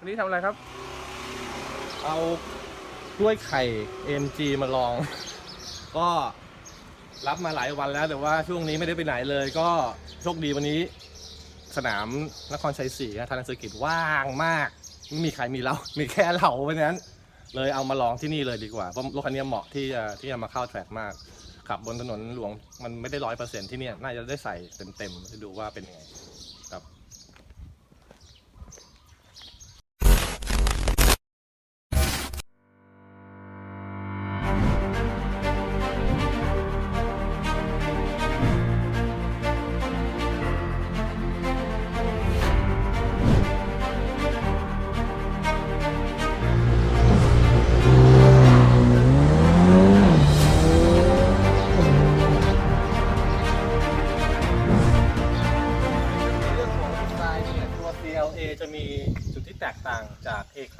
วันนี้ทำอะไรครับ เอากล้วยไข่ AMG มาลอง ก็รับมาหลายวันแล้ว แต่ว่าช่วงนี้ไม่ได้ไปไหนเลย ก็โชคดีวันนี้ สนามนครชัยศรีนะทางเซอร์กิตว่างมาก ไม่มีใครมีเรา มีแค่เราเพราะฉะนั้น เลยเอามาลองที่นี่เลยดีกว่าเพราะรถคันนี้เหมาะที่จะที่จะมาเข้าแทร็กมากขับบนถนนหลวงมันไม่ได้ร้อยเปอร์เซ็นที่เนี่ยน่าจะได้ใส่เต็มๆจะดูว่าเป็นยังไงครับ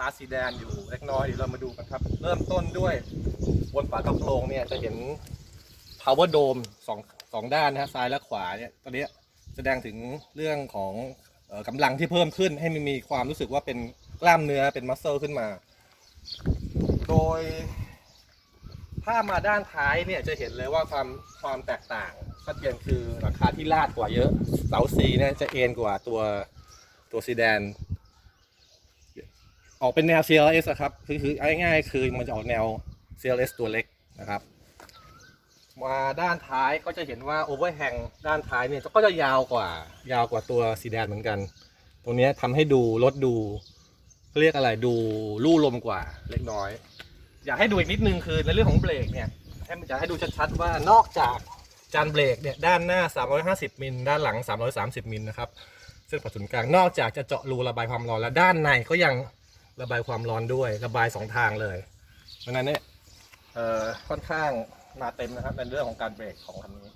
จาก A Class Sedan อยู่เล็กน้อยเดี๋ยวเรามาดูกันครับ เริ่มต้นด้วยบนฝากระโปรงเนี่ยจะเห็น Power Dome สองสองด้านนะฮะซ้ายและขวาเนี่ยตอนนี้แสดงถึงเรื่องของเอ่อกำลังที่เพิ่มขึ้นให้มันมีความรู้สึกว่าเป็นกล้ามเนื้อเป็นมัสเซลขึ้นมา โดย ถ้ามาด้านท้ายเนี่ยจะเห็นเลยว่าความความแตกต่างชัดเจนคือราคาที่ลาดกว่าเยอะ เสาซีเนี่ยจะเอ็นกว่าตัวตัวซีแดน ออกเป็นแนว CLS อะครับ คือคือง่ายๆคือมันจะออกแนว CLS ตัวเล็กนะครับ มาด้านท้ายก็จะเห็นว่าโอเวอร์แฮงด้านท้ายเนี่ยก็จะยาวกว่ายาวกว่าตัวซีแดนเหมือนกัน ตรงนี้ทำให้ดูรถดูเขาเรียกอะไรดูลู่ลมกว่าเล็กน้อย อยากให้ดูอีกนิดนึงคือในเรื่องของเบรกเนี่ยให้อยากให้ดูชัดๆว่านอกจากจานเบรกเนี่ยด้านหน้า 350 มิลด้านหลัง 330 มิลนะครับเส้นผ่าศูนย์กลางนอกจากจะเจาะรูระบายความร้อนแล้วด้านในก็ยัง ระบายความร้อนด้วย ระบายสองทางเลยเพราะฉะนั้นเนี่ยเอ่อค่อนข้างมาเต็มนะครับในเรื่องของการเบรกของคันนี้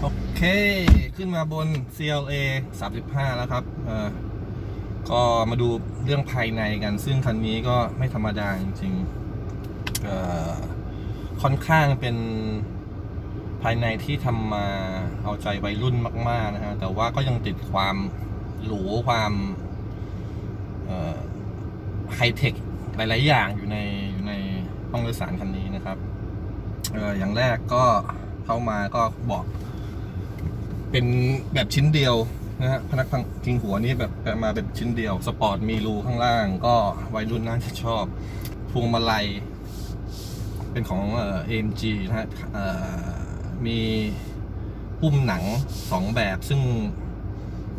โอเค ขึ้นมาบน CLA 35 แล้วครับเอ่อก็มาดูเรื่องภายในกัน ซึ่งคันนี้ก็ไม่ธรรมดาจริงๆเอ่อค่อนข้างเป็น ภายในที่ทำมาเอาใจวัยรุ่นมาก ๆ นะฮะ แต่ว่าก็ยังติดความหรูความไฮเทคหลาย ๆ อย่างอยู่ในอยู่ในห้องโดยสารคันนี้นะครับเอออย่างแรกก็เข้ามาก็บอกเป็นแบบชิ้นเดียวนะฮะพนักพิงหัวนี่แบบมาแบบชิ้นเดียว สปอร์ตมีรูข้างล่าง ก็วัยรุ่นน่าจะชอบพวงมาลัย เป็นของเอ่อ AMG นะฮะ มีปุ่มหนังสองแบบซึ่ง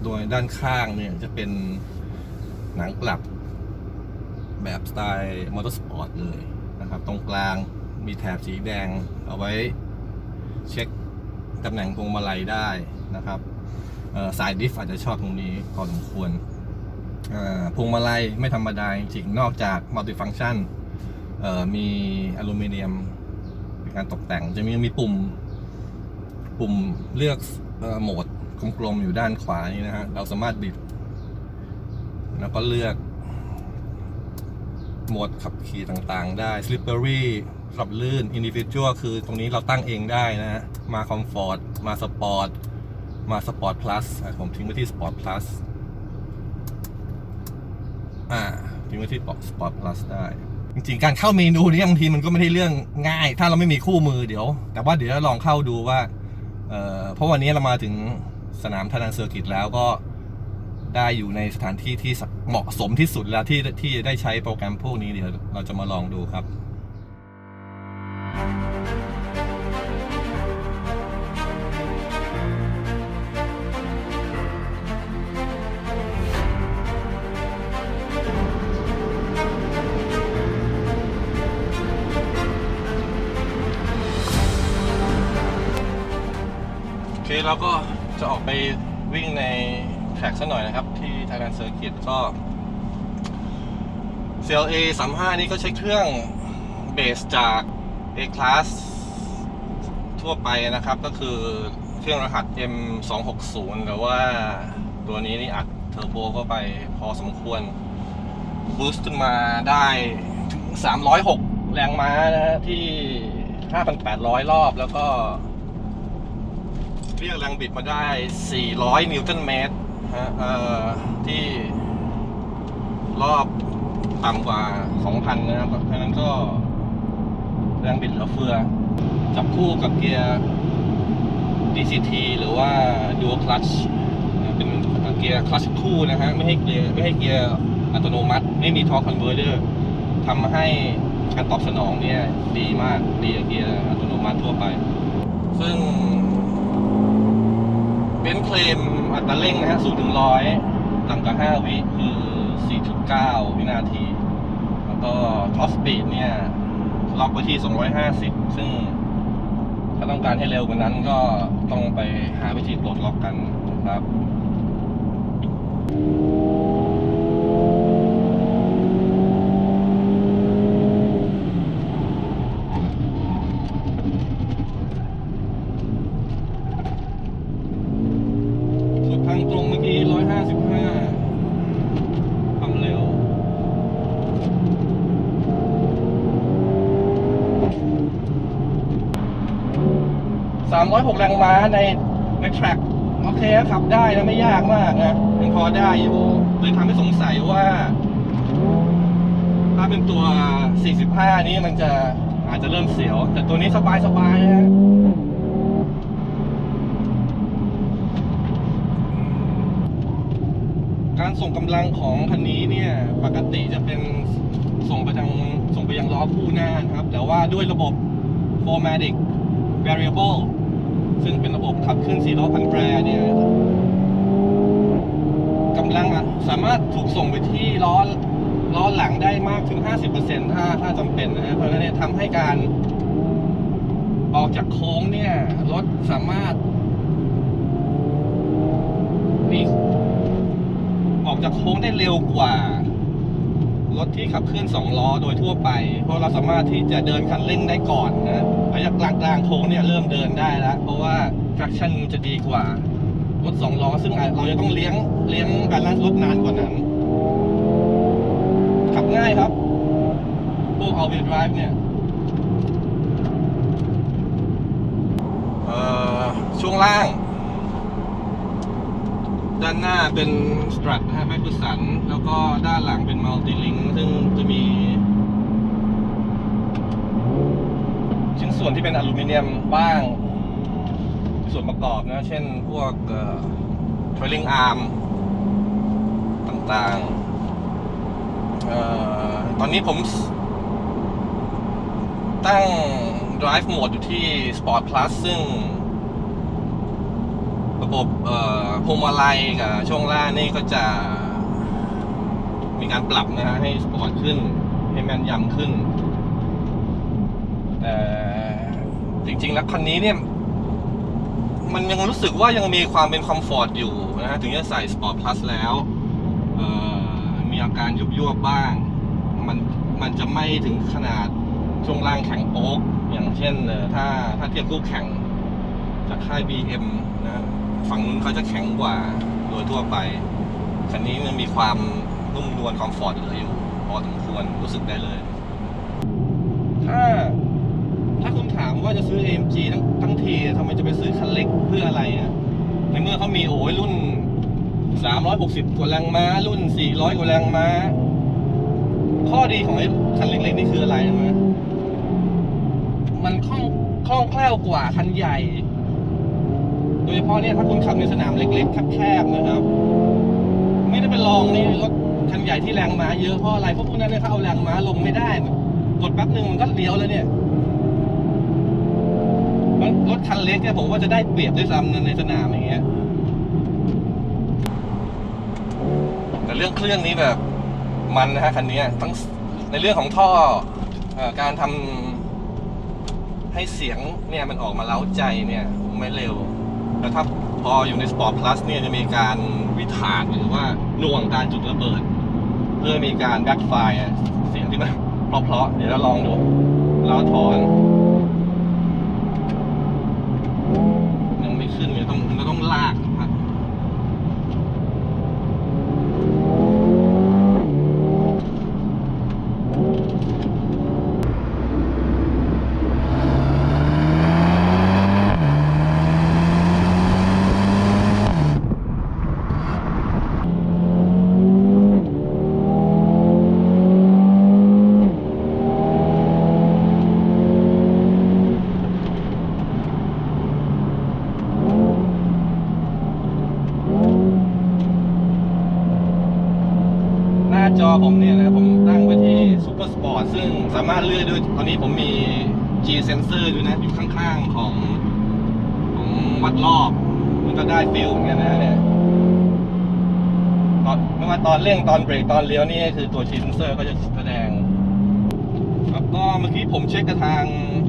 โดยด้านข้างเนี่ยจะเป็นหนังกลับแบบสไตล์มอเตอร์สปอร์ตเลยนะครับ ตรงกลางมีแถบสีแดงเอาไว้เช็คตำแหน่งพวงมาลัยได้นะครับสายดิฟอาจจะชอบตรงนี้พอสมควรพวงมาลัยไม่ธรรมดาจริงนอกจากมัลติฟัง c t ชันมีอลูมิเนียมในการตกแต่งจะมีมีปุ่ม ปุ่มเลือกโหมดกลมๆอยู่ด้านขวานี้นะฮะ เราสามารถบิด แล้วก็เลือกโหมดขับขี่ต่างๆ ได้ slippery ขับลื่น individual คือตรงนี้เราตั้งเองได้นะฮะ มา comfort มา sport มา sport plus ผมทิ้งไว้ที่ sport plus อ่าทิ้งไว้ที่ sport plus ได้จริงๆ การเข้าเมนูนี้บางทีมันก็ไม่ได้เรื่องง่าย ถ้าเราไม่มีคู่มือเดี๋ยว แต่ว่าเดี๋ยวลองเข้าดูว่า เพราะวันนี้เรามาถึงสนามทานันเซอร์กิตแล้วก็ได้อยู่ในสถานที่ที่เหมาะสมที่สุดแล้วที่ที่จะได้ใช้โปรแกรมพวกนี้เดี๋ยวเราจะมาลองดูครับ เราก็จะออกไปวิ่งในแทร็กสักหน่อยนะครับ ที่ Thailand Circuit ก็ CLA 35 นี่ก็ใช้เครื่องเบสจาก A Class ทั่วไปนะครับ ก็คือเครื่องรหัส M260 หรือว่าตัวนี้นี่อัดเทอร์โบเข้าไปพอสมควรบูสต์ขึ้นมาได้ถึง 306 แรงม้านะฮะที่ 5,800 รอบแล้วก็ รียกแรงบิดมาได้ 400 นิวตันเมตรฮะที่รอบต่ำกว่า 2,000 นะครับเพราะนั้นก็แรงบิดเหลือเฟือ จับคู่กับเกียร์ DCT หรือว่า Dual Clutch เป็นเกียร์คลัชคู่นะฮะ ไม่ให้เกียร์ไม่ให้เกียร์อัตโนมัติ ไม่มี torque converter ทำให้การตอบสนองเนี่ยดีมาก ดีกว่าเกียร์อัตโนมัติทั่วไป ซึ่ง เบนซ์เคลมอัตราเร่งนะฮะ0ถึง100ต่ำกว่า 5 วิคือ 4.9 วินาที แล้วก็ท็อปสปีดเนี่ย ล็อกไว้ที่ 250 ซึ่งถ้าต้องการให้เร็วกว่านั้นก็ต้องไปหาวิธีปลดล็อกกันนะครับ สุดทางตรงเมื่อกี้ 155 ความเร็ว 306แรงม้าในในแทร็กโอเคขับได้นะไม่ยากมากนะยังพอได้อยู่เลยทำให้สงสัยว่า ถ้าเป็นตัว 45 นี้มันจะอาจจะเริ่มเสียว แต่ตัวนี้สบายๆนะฮะการส่งกำลังของคันนี้เนี่ย ปกติจะเป็นส่งไปทางส่งไปยังล้อคู่หน้านะครับ แต่ว่าด้วยระบบ 4matic variable ซึ่งเป็นระบบขับเคลื่อนสี่ล้อพันแปรเนี่ยกำลังอะสามารถถูกส่งไปที่ล้อล้อหลังได้มากถึง 50%ถ้าถ้าจำเป็นนะฮะเพราะฉะนั้นเนี่ยทำให้การออกจากโค้งเนี่ยรถสามารถมีออกจากโค้งได้เร็วกว่ารถที่ขับเคลื่อนสองล้อโดยทั่วไป เพราะเราสามารถที่จะเดินคันเร่งได้ก่อนนะ หลังจากกลางกลางๆโค้งเนี่ยเริ่มเดินได้แล้ว เพราะว่า traction จะดีกว่ารถสองล้อซึ่งเราจะต้องเลี้ยงเลี้ยงการลั่นรถนานกว่านั้น ขับง่ายครับพวก all wheel drive เนี่ยช่วงล่าง ด้านหน้าเป็นสตรัทนะฮะแมคคุสัน แล้วก็ด้านหลังเป็นมัลติลิงซึ่งจะมี ชิ้น ส่วนที่เป็นอลูมิเนียมบ้าง ส่วนประกอบนะ เช่นพวกเอ่อ trailing arm ต่างๆ ตอนนี้ผมตั้ง drive mode อยู่ที่ sport plus ซึ่งระบบพวงมาลัยกับช่วงล่างนี่ก็จะมีการปรับนะฮะให้สปอร์ตขึ้น ให้แม่นยำขึ้น แต่ จริง ๆ แล้วคันนี้เนี่ยมันยังรู้สึกว่ายังมีความเป็นคอมฟอร์ตอยู่นะฮะถึงจะใส่สปอร์ตพลัสแล้วมีอาการยุบยวบบ้าง มันมันจะไม่ถึงขนาดช่วงล่างแข็งโป๊ก อย่างเช่นเอ่อถ้าถ้าเทียบคู่แข่งจากค่าย BM นะฝั่งนู้นเขาจะแข็งกว่าโดยทั่วไปคันนี้มันมีความนุ่มนวลคอมฟอร์ตเหลืออยู่ พอสมควรรู้สึกได้เลย ถ้า ว่าจะซื้อ AMG ทั้งทั้งทีทำไมจะไปซื้อคันเล็กเพื่ออะไรอะในเมื่อเขามีโอ้ยรุ่น 360 กว่าแรงม้า รุ่น 400 กว่าแรงม้า ข้อดีของไอ้คันเล็กๆนี่คืออะไรรู้ไหมมันคล่องคล่องแคล่วกว่าคันใหญ่ โดยเฉพาะเนี่ยถ้าคุณขับในสนามเล็กๆแคบๆนะครับ ไม่ได้ไปลองในรถคันใหญ่ที่แรงม้าเยอะเพราะอะไรเพราะพวกนั้นเนี่ยเขาเอาแรงม้าลงไม่ได้กดแป๊บหนึ่งมันก็เลี้ยวแล้วเนี่ย รถคันเล็กเนี่ยผมว่าจะได้เปรียบด้วยซ้ำนะในสนามอย่างเงี้ย แต่เรื่องเครื่องนี้แบบมันนะฮะคันนี้ทั้งในเรื่องของท่ออการทำให้เสียงเนี่ยมันออกมาเล้าใจเนี่ยไม่เร็วแต่ถ้าพออยู่ใน Sport Plus เนี่ยจะมีการวิถากหรือว่าหน่วงการจุดระเบิด เพื่อมีการแบ็คไฟเสียงที่มันเพราะๆเดี๋ยวเราลองดู เราถอน ยังไม่ขึ้นเนี่ยต้องมันต้อง ลากครับ จอผมเนี่ยนะครับผมตั้งไว้ที่ Super Sport ซึ่งสามารถเลื่อนด้วยตอนนี้ผมมี G sensor ด้วยนะ อยู่ข้างๆของของวัดรอบ มันก็ได้ฟิลเหมือนกันนะเนี่ย ไม่ว่าตอนเร่งตอนเบรกตอนเลี้ยวนี่คือตัว G sensor ก็จะแสดง ครับก็เมื่อกี้ผมเช็คกับทาง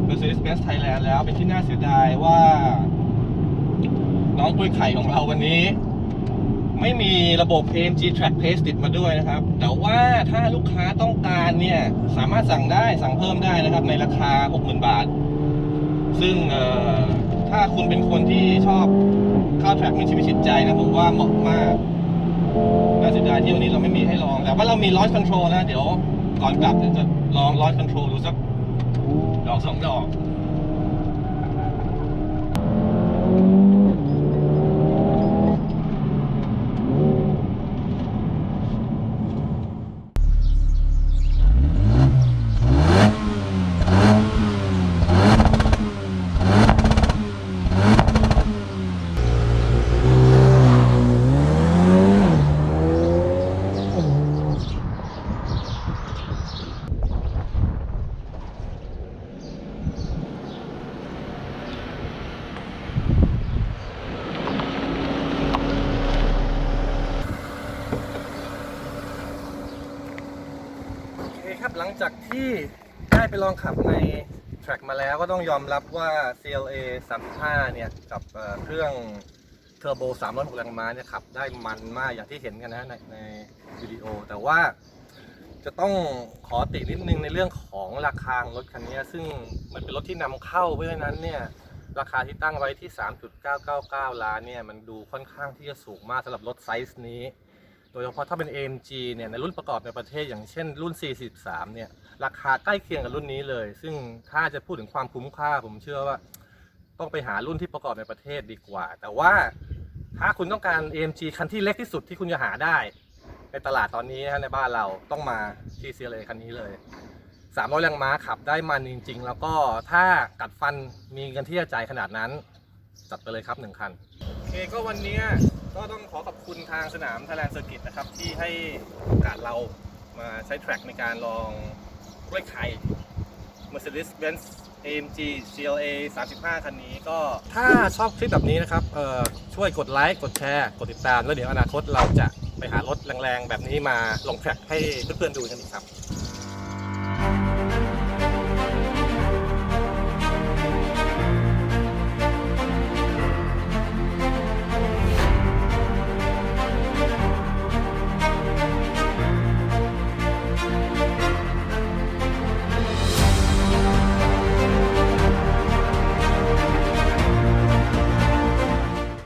Mercedes-Benz Thailand แล้วเป็นที่น่าเสียดายว่า น้องกล้วยไข่ของเราวันนี้ ไม่มีระบบ AMG Track Pace ติดมาด้วยนะครับ แต่ว่าถ้าลูกค้าต้องการเนี่ย สามารถสั่งได้สั่งเพิ่มได้นะครับ ในราคา 60,000 บาท ซึ่งถ้าคุณเป็นคนที่ชอบเข้าแทร็กมีชีวิตจิตใจนะผมว่าเหมาะมาก น่าเสียดายที่วันนี้เราไม่มีให้ลองแต่ว่าเรามีลอยคอนโทรลนะ เดี๋ยวก่อนกลับเดี๋ยวจะลองลอยคอนโทรลดูสักดอกสองดอก โอเคครับหลังจากที่ได้ไปลองขับใน track มาแล้วก็ต้องยอมรับว่า CLA 35 เนี่ย กับเครื่องเทอร์โบ306แรงม้าเนี่ยขับได้มันมากอย่างที่เห็นกันนะในในวิดีโอ แต่ว่าจะต้องขอตินิดนึงในเรื่องของราคารถคันนี้ ซึ่งมันเป็นรถที่นำเข้าเพราะฉะนั้นเนี่ยราคาที่ตั้งไว้ที่ 3.999 ล้านเนี่ย มันดูค่อนข้างที่จะสูงมากสำหรับรถไซส์นี้ ดยเฉพาะถ้าเป็น AMG เนี่ยในรุ่นประกอบในประเทศอย่างเช่นรุ่น 43 เนี่ยราคาใกล้เคียงกับรุ่นนี้เลย ซึ่งถ้าจะพูดถึงความคุ้มค่าผมเชื่อว่า ต้องไปหารุ่นที่ประกอบในประเทศดีกว่า แต่ว่าถ้าคุณต้องการ AMG คันที่เล็กที่สุดที่คุณจะหาได้ ในตลาดตอนนี้นะฮะในบ้านเราต้องมาที่ CLA คันนี้เลย300แรงม้าขับได้มันจริง ๆ แล้วก็ถ้ากัดฟันมีเงินที่จะจ่ายขนาดนั้นจัดไปเลยครับหนึ่งคันโอเคก็วันนี้ ก็ต้องขอขอบคุณทางสนาม Thailand Circuit นะครับที่ให้โอกาสเรามาใช้แทร็กในการลองกล้วยไข่ Mercedes-Benz AMG CLA 35 คันนี้ก็ถ้าชอบคลิปแบบนี้นะครับเอ่อช่วยกดไลค์ กดแชร์ กดติดตาม แล้วเดี๋ยวอนาคตเราจะไปหารถแรงๆ แบบนี้มาลงแทร็กให้เพื่อนๆดูกันอีกครับ